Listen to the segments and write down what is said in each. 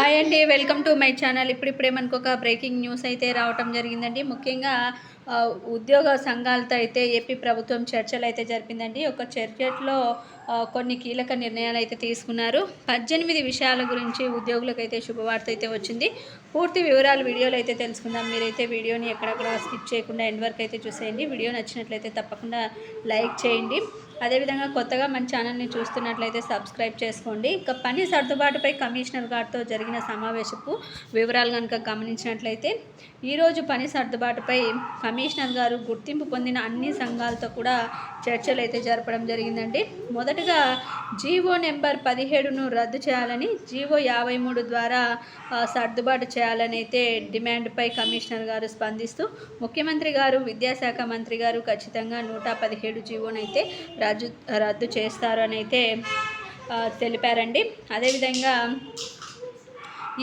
Hi అండి welcome to my channel. ఇప్పుడిప్పుడే మనకు ఒక బ్రేకింగ్ న్యూస్ అయితే రావటం జరిగిందండి. ముఖ్యంగా ఉద్యోగ సంఘాలతో అయితే ఏపీ ప్రభుత్వం చర్చలు అయితే జరిపిందండి. ఒక చర్చలో కొన్ని కీలక నిర్ణయాలు అయితే తీసుకున్నారు. పద్దెనిమిది విషయాల గురించి ఉద్యోగులకు అయితే శుభవార్త అయితే వచ్చింది. పూర్తి వివరాలు వీడియోలో అయితే తెలుసుకుందాం. మీరైతే వీడియోని ఎక్కడెక్కడ స్కిప్ చేయకుండా ఎండ్ వరకు అయితే చూసేయండి. వీడియో నచ్చినట్లయితే తప్పకుండా లైక్ చేయండి. అదేవిధంగా కొత్తగా మన ఛానల్ని చూస్తున్నట్లయితే సబ్స్క్రైబ్ చేసుకోండి. ఇక పని సర్దుబాటుపై కమిషనర్ గారితో జరిగిన సమావేశపు వివరాలు కనుక గమనించినట్లయితే ఈరోజు పని సర్దుబాటుపై కమిషనర్ గారు గుర్తింపు పొందిన అన్ని సంఘాలతో కూడా చర్చలు అయితే జరపడం జరిగిందండి. మొదట మొదటగా జీవో నెంబర్ పదిహేడును రద్దు చేయాలని జీవో యాభై మూడు ద్వారా సర్దుబాటు చేయాలని అయితే డిమాండ్పై కమిషనర్ గారు స్పందిస్తూ ముఖ్యమంత్రి గారు విద్యాశాఖ మంత్రి గారు ఖచ్చితంగా నూట పదిహేడు జీవోనైతే రద్దు రద్దు చేస్తారు అని అయితే తెలిపారండి. అదేవిధంగా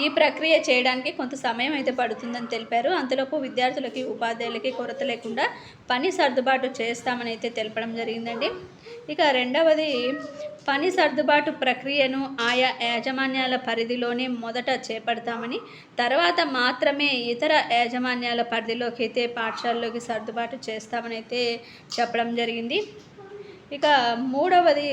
ఈ ప్రక్రియ చేయడానికి కొంత సమయం అయితే పడుతుందని తెలిపారు. అంతలోపు విద్యార్థులకి ఉపాధ్యాయులకి కొరత లేకుండా పని సర్దుబాటు చేస్తామని అయితే తెలపడం జరిగిందండి. ఇక రెండవది పని సర్దుబాటు ప్రక్రియను ఆయా యాజమాన్యాల పరిధిలోనే మొదట చేపడతామని తర్వాత మాత్రమే ఇతర యాజమాన్యాల పరిధిలోకి అయితే పాఠశాలలోకి సర్దుబాటు చేస్తామని అయితే చెప్పడం జరిగింది. ఇక మూడవది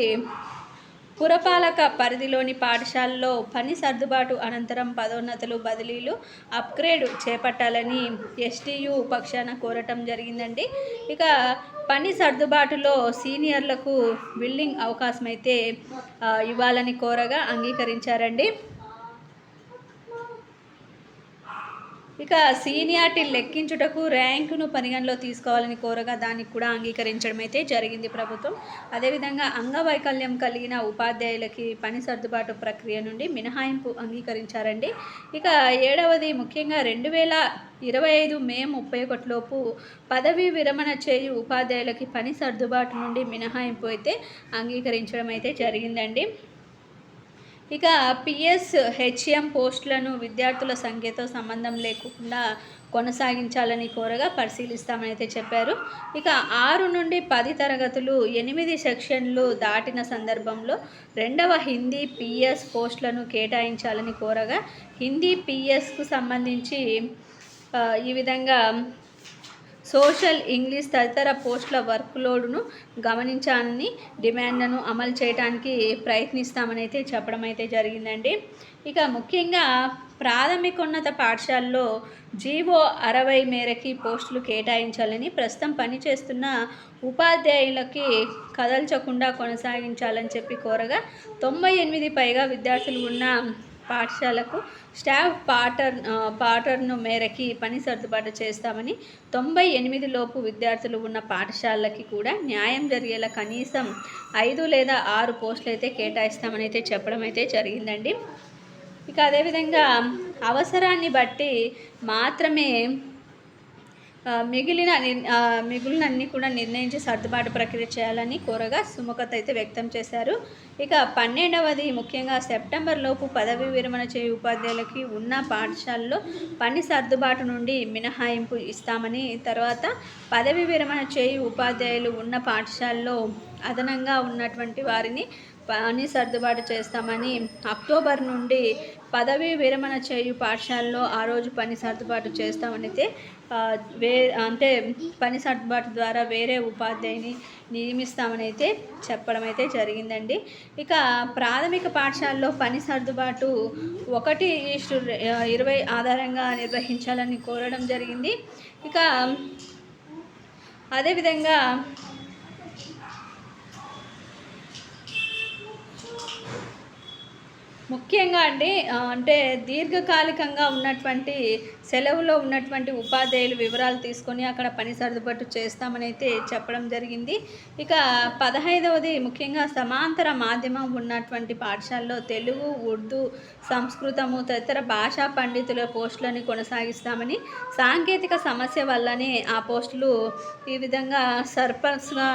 పురపాలక పరిధిలోని పాఠశాలలో పని సర్దుబాటు అనంతరం పదోన్నతులు బదిలీలు అప్గ్రేడ్ చేపట్టాలని ఎస్టీయు పక్షాన కోరటం జరిగిందండి. ఇక పని సర్దుబాటులో సీనియర్లకు బిల్డింగ్ అవకాశం అయితే ఇవ్వాలని కోరగా అంగీకరించారండి. ఇక సీనియార్టీ లెక్కించుటకు ర్యాంకును పరిగణలో తీసుకోవాలని కోరగా దానికి కూడా అంగీకరించడం అయితే జరిగింది ప్రభుత్వం. అదేవిధంగా అంగవైకల్యం కలిగిన ఉపాధ్యాయులకి పని సర్దుబాటు ప్రక్రియ నుండి మినహాయింపు అంగీకరించారండి. ఇక ఏడవది ముఖ్యంగా రెండు వేల ఇరవై ఐదు మే ముప్పై ఒకటిలోపు పదవీ విరమణ చేయు ఉపాధ్యాయులకి పని సర్దుబాటు నుండి మినహాయింపు అయితే అంగీకరించడం అయితే జరిగిందండి. ఇక పిఎస్ హెచ్ఎం పోస్టులను విద్యార్థుల సంఖ్యతో సంబంధం లేకుండా కొనసాగించాలని కోరగా పరిశీలిస్తామని అయితే చెప్పారు. ఇక ఆరు నుండి పది తరగతులు ఎనిమిది సెక్షన్లు దాటిన సందర్భంలో రెండవ హిందీ పిఎస్ పోస్టులను కేటాయించాలని కోరగా హిందీ పిఎస్కు సంబంధించి ఈ విధంగా సోషల్ ఇంగ్లీష్ తదితర పోస్టుల వర్క్ లోడును గమనించాలని డిమాండ్ను అమలు చేయడానికి ప్రయత్నిస్తామని అయితే చెప్పడం అయితే జరిగిందండి. ఇక ముఖ్యంగా ప్రాథమికోన్నత పాఠశాలలో జీవో అరవై మేరకి పోస్టులు కేటాయించాలని ప్రస్తుతం పనిచేస్తున్న ఉపాధ్యాయులకి కదల్చకుండా కొనసాగించాలని చెప్పి కోరగా తొంభై ఎనిమిది పైగా విద్యార్థులు ఉన్న పాఠశాలకు స్టాఫ్ పాటర్ పాటర్ను మేరకి పని సర్దుబాటు చేస్తామని తొంభై ఎనిమిది లోపు విద్యార్థులు ఉన్న పాఠశాలకి కూడా న్యాయం జరిగేలా కనీసం ఐదు లేదా ఆరు పోస్టులు అయితే కేటాయిస్తామని అయితే చెప్పడం అయితే జరిగిందండి. ఇక అదేవిధంగా అవసరాన్ని బట్టి మాత్రమే మిగిలిన నిర్- ఆ, కూడా నిర్ణయించి సర్దుబాటు ప్రక్రియ చేయాలని కోరగా సుముఖత అయితే వ్యక్తం చేశారు. ఇక పన్నెండవది ముఖ్యంగా సెప్టెంబర్ లోపు పదవి విరమణ చేయు ఉపాధ్యాయులకి ఉన్న పాఠశాలలో పని సర్దుబాటు నుండి మినహాయింపు ఇస్తామని తర్వాత పదవి విరమణ చేయు ఉపాధ్యాయులు ఉన్న పాఠశాలలో అదనంగా ఉన్నటువంటి వారిని పని సర్దుబాటు చేస్తామని అక్టోబర్ నుండి పదవీ విరమణ చేయు పాఠశాలలో ఆ రోజు పని సర్దుబాటు చేస్తామని అయితే వే అంటే పని సర్దుబాటు ద్వారా వేరే ఉపాధ్యాయుని నియమిస్తామని అయితే చెప్పడం అయితే జరిగిందండి. ఇక ప్రాథమిక పాఠశాలలో పని సర్దుబాటు ఒకటి ఈస్టు ఇరవై ఆధారంగా నిర్వహించాలని కోరడం జరిగింది. ఇక అదేవిధంగా ముఖ్యంగా అండి అంటే దీర్ఘకాలికంగా ఉన్నటువంటి సెలవులో ఉన్నటువంటి ఉపాధ్యాయులు వివరాలు తీసుకొని అక్కడ పని సర్దుబాటు చేస్తామని అయితే చెప్పడం జరిగింది. ఇక పదహైదవది ముఖ్యంగా సమాంతర మాధ్యమం ఉన్నటువంటి పాఠశాలలో తెలుగు ఉర్దూ సంస్కృతము తదితర భాషా పండితుల పోస్టులని కొనసాగిస్తామని సాంకేతిక సమస్య వల్లనే ఆ పోస్టులు ఈ విధంగా సర్పల్స్గా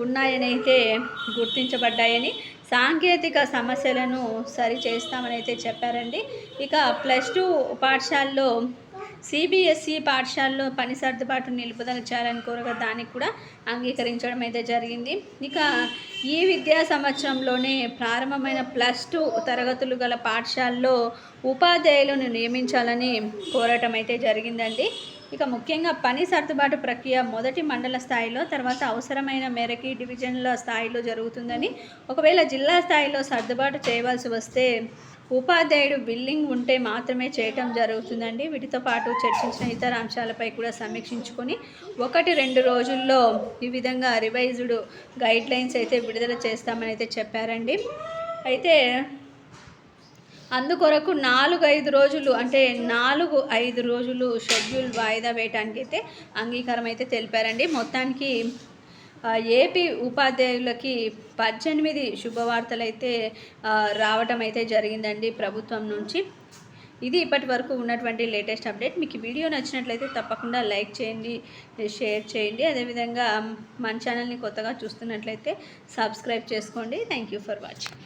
ఉన్నాయని అయితే గుర్తించబడ్డాయని సాంకేతిక సమస్యలను సరి చేస్తామని అయితే చెప్పారండి. ఇక ప్లస్ టూ పాఠశాలలో సిబిఎస్ఈ పాఠశాలలో పని సర్దుబాటు నిలుపుదల చేయాలని కోరగా దానికి కూడా అంగీకరించడం అయితే జరిగింది. ఇక ఈ విద్యా సంవత్సరంలోనే ప్రారంభమైన ప్లస్ టూ తరగతులు గల పాఠశాలలో ఉపాధ్యాయులను నియమించాలని కోరటం అయితే జరిగిందండి. ఇక ముఖ్యంగా పని సర్దుబాటు ప్రక్రియ మొదటి మండల స్థాయిలో తర్వాత అవసరమైన మేరకి డివిజన్ల స్థాయిలో జరుగుతుందని ఒకవేళ జిల్లా స్థాయిలో సర్దుబాటు చేయవలసి వస్తే ఉపాధ్యాయుడు బిల్లింగ్ ఉంటే మాత్రమే చేయటం జరుగుతుందండి. వీటితో పాటు చర్చించిన ఇతర అంశాలపై కూడా సమీక్షించుకొని ఒకటి రెండు రోజుల్లో ఈ విధంగా రివైజ్డ్ గైడ్లైన్స్ అయితే విడుదల చేస్తామని అయితే చెప్పారండి. అయితే అందుకొరకు నాలుగు ఐదు రోజులు అంటే నాలుగు ఐదు రోజులు షెడ్యూల్ వాయిదా వేయటానికి అయితే అంగీకారం అయితే తెలిపారండి. మొత్తానికి ఏపీ ఉపాధ్యాయులకి పద్దెనిమిది శుభవార్తలు అయితే రావటం అయితే జరిగిందండి ప్రభుత్వం నుంచి. ఇది ఇప్పటి వరకు ఉన్నటువంటి లేటెస్ట్ అప్డేట్. మీకు వీడియో నచ్చినట్లయితే తప్పకుండా లైక్ చేయండి షేర్ చేయండి. అదేవిధంగా మన ఛానల్ని కొత్తగా చూస్తున్నట్లయితే సబ్స్క్రైబ్ చేసుకోండి. Thank you for watching.